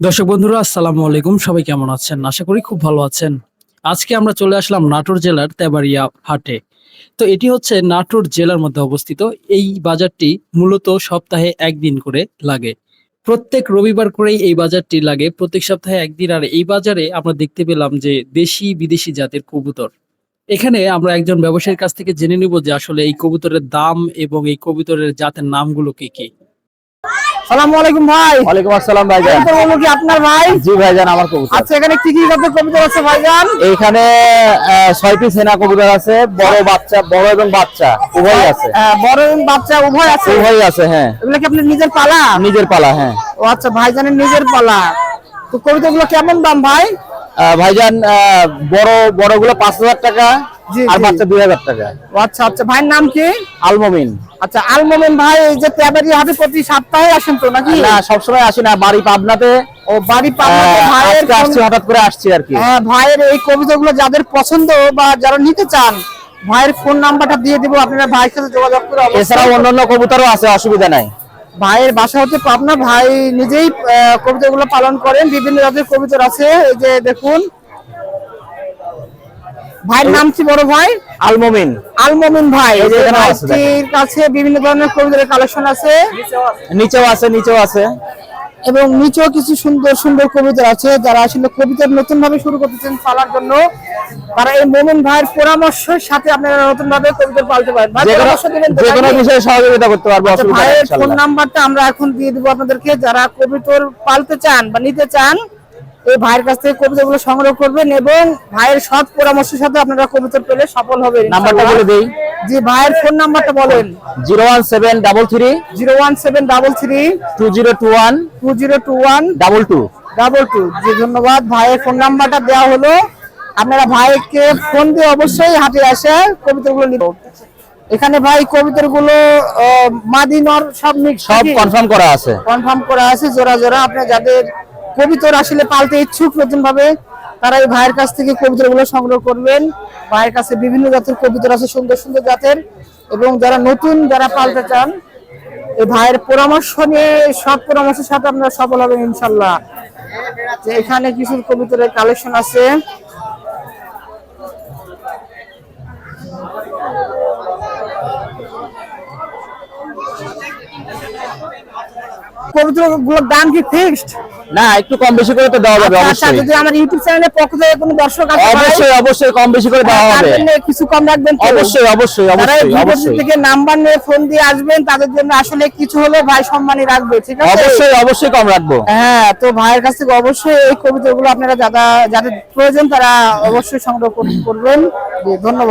দর্শক বন্ধুরা, আসসালামু আলাইকুম। সবাই কেমন আছেন? আশা করি খুব ভালো আছেন। আজকে আমরা চলে আসলাম নাটোর জেলার তেবাড়িয়া হাটে। তো এটি হচ্ছে নাটোর জেলার মধ্যে অবস্থিত। এই বাজারটি মূলত সপ্তাহে একদিন করে লাগে। প্রত্যেক রবিবার করেই এই বাজারটি লাগে। প্রত্যেক সপ্তাহে একদিন। আর এই বাজারে আমরা দেখতে পেলাম যে দেশি বিদেশি জাতের কবুতর। এখানে আমরা একজন ব্যবসায়ীর কাছ থেকে জেনে নিব যে আসলে এই কবুতরের দাম এবং এই কবুতরের জাতের নামগুলো কি কি। সালামু আলাইকুম ভাই। ওয়ালাইকুম আসসালাম ভাইজান। কবুতর কি আপনার ভাই? জি ভাইজান আমার কবুতর। আচ্ছা এখানে কি কি জাতের কবুতর আছে ভাইজান? পিস হেনা কবুতর আছে বড় বাচ্চা বড় এবং বাচ্চা উভয়ই আছে। বড় এবং বাচ্চা উভয় আছে? উভয়ই আছে হ্যাঁ। এগুলো কি আপনার নিজের পালা? নিজের পালা হ্যাঁ। ও আচ্ছা ভাইজানের নিজের পালা। তো কবুতরগুলো কেমন দাম ভাই? ভাইজান আহ, বড় বড়গুলো পাঁচ হাজার টাকা আর বাচ্চা দুই হাজার টাকা। আচ্ছা আচ্ছা। ভাইয়ের নাম কি? আলমমিন আচ্ছা আলমোমেন ভাই এই যে তেবারি হাটে প্রতি সপ্তাহে আসেন তো নাকি? না সবসময় আসি না বাড়ি পাবনাতে। ও বাড়ি পাবনাতে ভাইয়ের আসছি হঠাৎ করে আসছি আর কি। হ্যাঁ ভাইয়ের এই কবিতাগুলো যাদের পছন্দ বা যারা নিতে চান ভাইয়ের ফোন নাম্বারটা দিয়ে দিব আপনারা ভাইয়ের সাথে যোগাযোগ করে এছাড়াও অন্যান্য কবুতরও আছে অসুবিধা নাই। ভাইয়ের বাসা হচ্ছে পাবনা। ভাই নিজেই কবিতাগুলো পালন করেন বিভিন্ন জাতের কবিতর আছে। এই যে দেখুন ভাইয়ের নাম কি বড় ভাই? আলমমিন। আলমমিন ভাই। ভাইটির কাছে বিভিন্ন ধরনের কবিতার কালেকশন আছে। নিচেও আছে নিচেও আছে। এবং নিচেও কিছু সুন্দর সুন্দর কবিতা আছে। যারা আসলে কবিতার নতুন ভাবে শুরু করতেছেন পালার জন্য তারা এই মোমিন ভাইয়ের পরামর্শের সাথে আপনারা নতুন ভাবে কবিতা পালতে পারেন। যে কোনো? বিষয়ে সহযোগিতা করতে পারব আচ্ছা, ভাইয়ের ফোন নাম্বারটা আমরা এখন দিয়ে দিব আপনাদেরকে। যারা কবিতর পালতে চান বা নিতে চান এই ভাইয়ের কাছ থেকে কবিতাগুলো সংগ্রহ করবেন এবং ভাইয়ের সৎ পরামর্শের সাথে আপনারা কবিতর পেলে সফল হবে নাম্বারটা বলে দেই। জি ভাইয়ের ফোন নাম্বারটা বলেন। Zero one seven double three zero one seven double three two zero two one two zero two one double two. Double two. জি ধন্যবাদ। ভাইয়ের ফোন নাম্বারটা দেওয়া হলো। আপনারা ভাইকে ফোন দিয়ে অবশ্যই হাতে আসে কবিতাগুলো নিব এখানে ভাই কবিতাগুলো মাদিনর সব মিক্স সব কনফার্ম করা আছে। কনফার্ম করা আছে জোড়া জোড়া। আপনার যাদের কবিতর আসলে পালতে ইচ্ছুক নতুন ভাবে তারা এই ভাইয়ের কাছ থেকে কবিতরগুলো সংগ্রহ করবেন। ভাইয়ের কাছে বিভিন্ন জাতের কবিতর আছে, সুন্দর সুন্দর জাতের। এবং যারা নতুন, যারা পালতে চান, এই ভাইয়ের পরামর্শ নিয়ে, সব পরামর্শের সাথে আপনারা সফল হবেন ইনশাল্লাহ। যে এখানে কিছু কবিতরের কালেকশন আছে। কবিতরগুলোর দাম কি ফিক্সড না একটু কম বেশি করে তো দেওয়া যাবে আচ্ছা অবশ্যই। যদি আমার ইউটিউব চ্যানেলের পক্ষ থেকে কোনো দর্শক আছে অবশ্যই অবশ্যই কম বেশি করে দেওয়া হবে। কিছু কম রাখবেন অবশ্যই অবশ্যই অবশ্যই অবশ্যই। থেকে নাম্বার নিয়ে ফোন দিয়ে আসবেন তাদের জন্য আসলে কিছু হলে ভাই সম্মানই রাখবে ঠিক আছে? অবশ্যই অবশ্যই কম রাখব। হ্যাঁ তো ভাইয়ের কাছ থেকে অবশ্যই এই কবিতাগুলো আপনারা যারা যাদের প্রয়োজন তারা অবশ্যই সংগ্রহ করবেন। ধন্যবাদ।